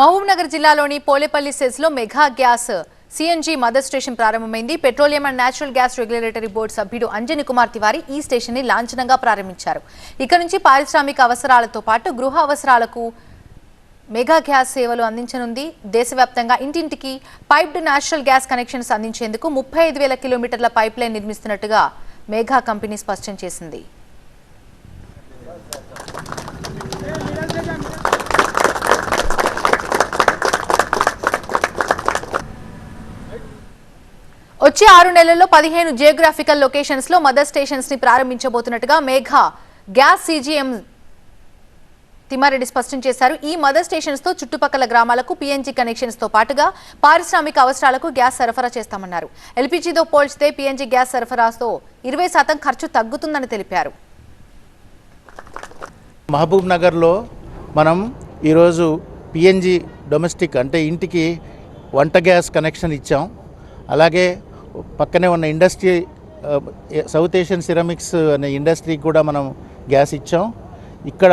మహబూబ్నగర్ జిల్లాలోని Polepalli సెజ్లో mega gas CNG mother station ప్రారంభమైంది. Petroleum and natural gas regulatory board సభ్యుడు అంజని కుమార్ తివారి ఈ స్టేషన్ని లాంఛనంగా ప్రారంభించారు. ఇక్కడ నుంచి పారిశ్రామిక అవసరాలతో పాటు గృహ అవసరాలకు మెగా గ్యాస్ సేవలు అందించనుంది. దేశవ్యాప్తంగా ఇంటింటికి పైప్డ్ నేచురల్ గ్యాస్ కనెక్షన్స్ అందించేందుకు ముప్పై ఐదు వేల కిలోమీటర్ల పైప్ లైన్ నిర్మిస్తున్నట్టుగా మేఘా కంపెనీ స్పష్టం చేసింది. వచ్చే ఆరు నెలల్లో పదిహేను జియోగ్రాఫికల్ లొకేషన్స్లో మదర్ స్టేషన్స్ని ప్రారంభించబోతున్నట్టుగా మేఘా గ్యాస్ సీజీఎం తిమ్మారెడ్డి స్పష్టం చేశారు. ఈ మదర్ స్టేషన్స్తో చుట్టుపక్కల గ్రామాలకు పీఎన్జీ కనెక్షన్స్తో పాటుగా పారిశ్రామిక అవసరాలకు గ్యాస్ సరఫరా చేస్తామన్నారు. ఎల్పీజీతో పోల్చితే పీఎన్జీ గ్యాస్ సరఫరాతో ఇరవై శాతం ఖర్చు తగ్గుతుందని తెలిపారు. మహబూబ్ నగర్లో మనం ఈరోజు పిఎన్జి డొమెస్టిక్ అంటే ఇంటికి వంట గ్యాస్ కనెక్షన్ ఇచ్చాం. అలాగే పక్కనే ఉన్న ఇండస్ట్రీ సౌత్ ఏషియన్ సిరమిక్స్ అనే ఇండస్ట్రీకి కూడా మనం గ్యాస్ ఇచ్చాం. ఇక్కడ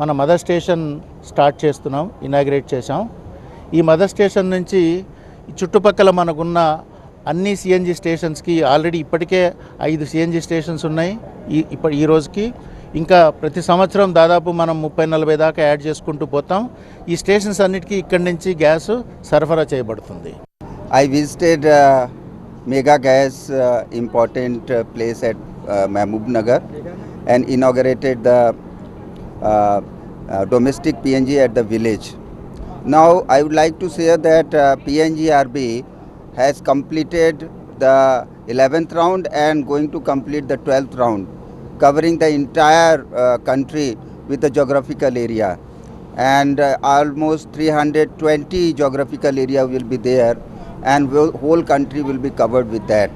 మన మదర్ స్టేషన్ స్టార్ట్ చేస్తున్నాం ఇనాగ్రేట్ చేసాం ఈ మదర్ స్టేషన్ నుంచి చుట్టుపక్కల మనకున్న అన్ని సిఎన్జి స్టేషన్స్కి ఆల్రెడీ ఇప్పటికే ఐదు సిఎన్జి స్టేషన్స్ ఉన్నాయి ఈ ఇప్పటి ఈ రోజుకి. ఇంకా ప్రతి సంవత్సరం దాదాపు మనం ముప్పై నలభై దాకా యాడ్ చేసుకుంటూ పోతాం. ఈ స్టేషన్స్ అన్నిటికీ ఇక్కడి నుంచి గ్యాస్ సరఫరా చేయబడుతుంది. I visited Mega Gas uh, important uh, place at uh, Nagar and inaugurated the uh, uh, domestic PNG at the village. Now I would like to say that uh, PNGRB has completed the 11th round and going to complete the 12th round, covering the entire uh, country with the geographical area. And uh, almost 320 geographical area will be there, and whole country will be covered with that.